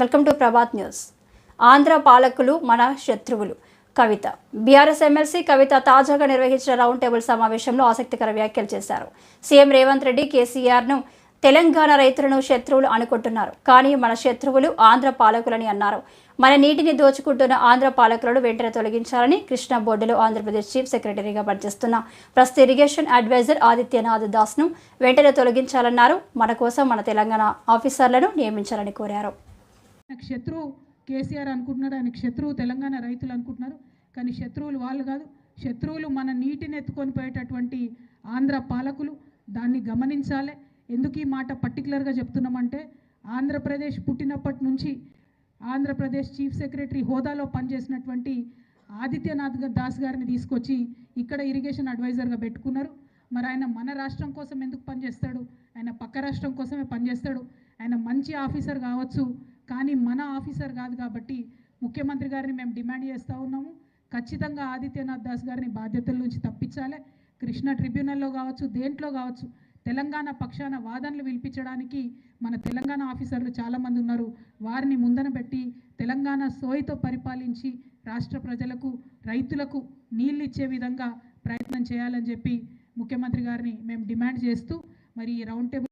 Welcome to Prabhat news. Andhra పాలకులు మన శత్రువులు. కవిత. బీఆర్ఎస్ ఎమ్మెల్సీ కవిత తాజాగా నిర్వహించిన రౌండ్ టేబుల్ సమావేశంలో ఆసక్తికర వ్యాఖ్యలు చేశారు. సీఎం రేవంత్ రెడ్డి కేసీఆర్ను తెలంగాణ రైతులను శత్రువులు అనుకుంటున్నారు. కానీ మన శత్రువులు ఆంధ్ర పాలకులని అన్నారు. మన నీటిని దోచుకుంటున్న ఆంధ్ర పాలకులను వెంటనే తొలగించాలని కృష్ణా బోర్డులో ఆంధ్రప్రదేశ్ చీఫ్ సెక్రటరీగా పనిచేస్తున్న ప్రస్తుత ఇరిగేషన్ అడ్వైజర్ ఆదిత్యనాథ్ దాస్ను వెంటనే తొలగించాలన్నారు. మన కోసం మన తెలంగాణ ఆఫీసర్లను నియమించాలని కోరారు. ఆయనకు శత్రువు కేసీఆర్ అనుకుంటున్నాడు ఆయన శత్రువు తెలంగాణ రైతులు అనుకుంటున్నారు. కానీ శత్రువులు వాళ్ళు కాదు. శత్రువులు మన నీటిని ఎత్తుకొని పోయేటటువంటి ఆంధ్ర పాలకులు దాన్ని గమనించాలి. ఎందుకు ఈ మాట పర్టికులర్గా చెప్తున్నామంటే ఆంధ్రప్రదేశ్ పుట్టినప్పటి నుంచి ఆంధ్రప్రదేశ్ చీఫ్ సెక్రటరీ హోదాలో పనిచేసినటువంటి ఆదిత్యనాథ్ దాస్ గారిని తీసుకొచ్చి ఇక్కడ ఇరిగేషన్ అడ్వైజర్గా పెట్టుకున్నారు. మరి ఆయన మన రాష్ట్రం కోసం ఎందుకు పనిచేస్తాడు? ఆయన పక్క రాష్ట్రం కోసమే పనిచేస్తాడు. ఆయన మంచి ఆఫీసర్ కావచ్చు. కానీ మన ఆఫీసర్ కాదు కాబట్టి ముఖ్యమంత్రి గారిని మేము డిమాండ్ చేస్తూ ఉన్నాము. ఖచ్చితంగా ఆదిత్యనాథ్ దాస్ గారిని బాధ్యతల నుంచి తప్పించాలి. కృష్ణ ట్రిబ్యునల్లో కావచ్చు దేంట్లో కావచ్చు తెలంగాణ పక్షాన వాదనలు వినిపించడానికి మన తెలంగాణ ఆఫీసర్లు చాలామంది ఉన్నారు. వారిని ముందన పెట్టి తెలంగాణ సోయితో పరిపాలించి రాష్ట్ర ప్రజలకు రైతులకు నీళ్ళు ఇచ్చే విధంగా ప్రయత్నం చేయాలని చెప్పి ముఖ్యమంత్రి గారిని మేము డిమాండ్ చేస్తూ మరి ఈ రౌండ్ టేబుల్